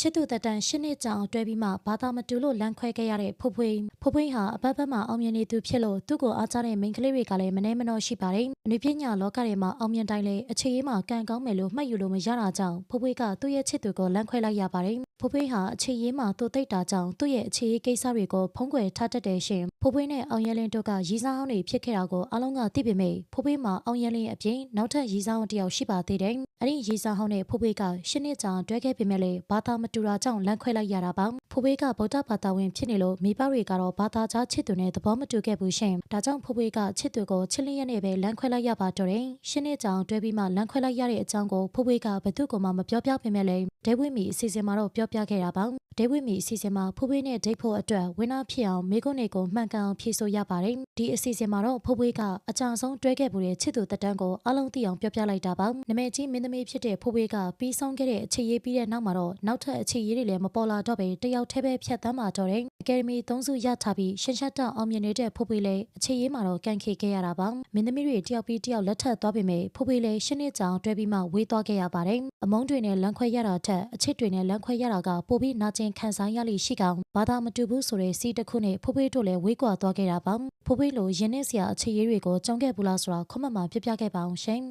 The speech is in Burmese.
ချစ်သူတက်တန်ရှစ်နှစ်ကြာအောင်တွဲပြီးမှဘာသာမတူလို့လမ်းခွဲခဲ့ရတဲ့ဖိုးဖွေးဖိုးဖွေးဟာအပတ်ပတ်မှာအောင်မြင်နေသူဖြစ်လို့သူ့ကိုအားကြတဲ့မိန်းကလေးတွေကလည်းမနှဲမနှောရှိပါတယ်။အနုပညာလောကထဲမှာအောင်မြင်တိုင်းလေအခြေရေးမှာကံကောင်းမယ်လို့မှတ်ယူလို့မရတာကြောင့်ဖိုးဖွေးကသူ့ရဲ့ချစ်သူကိုလမ်းခွဲလိုက်ရပါတယ်။ဖိုးဖွေးဟာအခြေရေးမှာသူ့သိပ်တာကြောင့်သူ့ရဲ့အခြေရေးကိစ္စတွေကိုဖုံးကွယ်ထားတတ်တဲ့ရှင်ဖိုးဖွေးနဲ့အောင်ရဲလင်းတို့ကရီးစားအောင်တွေဖြစ်ခဲ့တာကိုအားလုံးကသိပေမဲ့ဖိုးဖွေးမှာအောင်ရဲလင်းအပြင်နောက်ထပ်ရီးစားအောင်တစ်ယောက်ရှိပါသေးတယ်။အဲ့ဒီရီးစားအောင်နဲ့ဖိုးဖွေးကရှစ်နှစ်ကြာတွဲခဲ့ပေမဲ့လေဘာသာမတူတာကြောင့်လမ်းခွဲလိုက်ရတာပါ။ဖိုးဖွေးကဗုဒ္ဓဘာသာဝင်ဖြစ်နေလို့မိဘတွေကတော့ဘာသာကြားချစ်သူနဲ့သဘောမတူခဲ့ဘူးရှင်။ဒါကြောင့်ဖိုးဖွေးကချစ်သူကိုချစ်လျက်နဲ့ပဲလမ်းခွဲလိုက်ရပါတော့တယ်။ရှစ်နှစ်ကြာတွဲပြီးမှလမ်းခွဲလိုက်ရတဲ့အကြောင်းကိုဖိုးဖွေးကဘယ်သူ့ကိုမှမပြောပြပေမဲ့လေဒဲဝိမီအစီအစဉ်မှာတော့ပြောပြခဲ့တာပါ။ဒဲဝိမီအစီအစဉ်မှာဖိုးဖွေးနဲ့ဒိတ်ဖို့အတွက်ဝင်းနာဖြစ်အောင်မိကုန်းတွေကိုမှန်ကန်အောင်ဖြေဆိုရပါတယ်။ဒီအစီအစဉ်မှာတော့ဖိုးဖွေးကအကြဆုံးတွဲခဲ့မှုတဲ့ချစ်သူတက်တန်းကိုအလုံးသိအောင်ပြောပြလိုက်တာပါ။နမဲကြီးမင်းသမီးဖြစ်တဲ့ဖိုးဖွေးကပြီးဆုံးခဲ့တဲ့အခြေရေးပြီးတဲ့နောက်မှာတော့နောက်ထပ်အခြေရေးတွေလည်းမပေါ်လာတော့ပဲတယောက်တည်းပဲဖြတ်သန်းမှာတော့တယ်။အကယ်ဒမီသုံးစုရထားပြီးရှင်းရှက်တောင်အောင်မြင်နေတဲ့ဖိုးဖွေးလည်းအခြေရေးမှာတော့ကန်ခေခဲ့ရတာပါ။မင်းသမီးတွေတယောက်ပြီးတယောက်လက်ထပ်သွားပေမဲ့ဖိုးဖွေးလည်းရှင်းနှစ်ကြောင်တွဲပြီးမှဝေးသွားခဲ့ရပါတယ်။အမုန်းတွေနဲ့လမ်းခွဲရတာထက်အချစ်တွေနဲ့လမ်းခွဲရတာကပိုပြီးနာကျင်ခံစားရလိမ့်ရှိကောင်ဘာသာမတူဘူးဆိုတဲ့စီးတစ်ခုနဲ့ဖိုးဖွေးတို့လည်းဝေးကွာသွားခဲ့တာပါ။ဖိုးဖွေးလိုရင်းနှင်းစရာအခြေရေးတွေကိုကြောင်းခဲ့ဘူးလားဆိုတာခွန်မမှာပြပြခဲ့ပါအောင်ရှင်။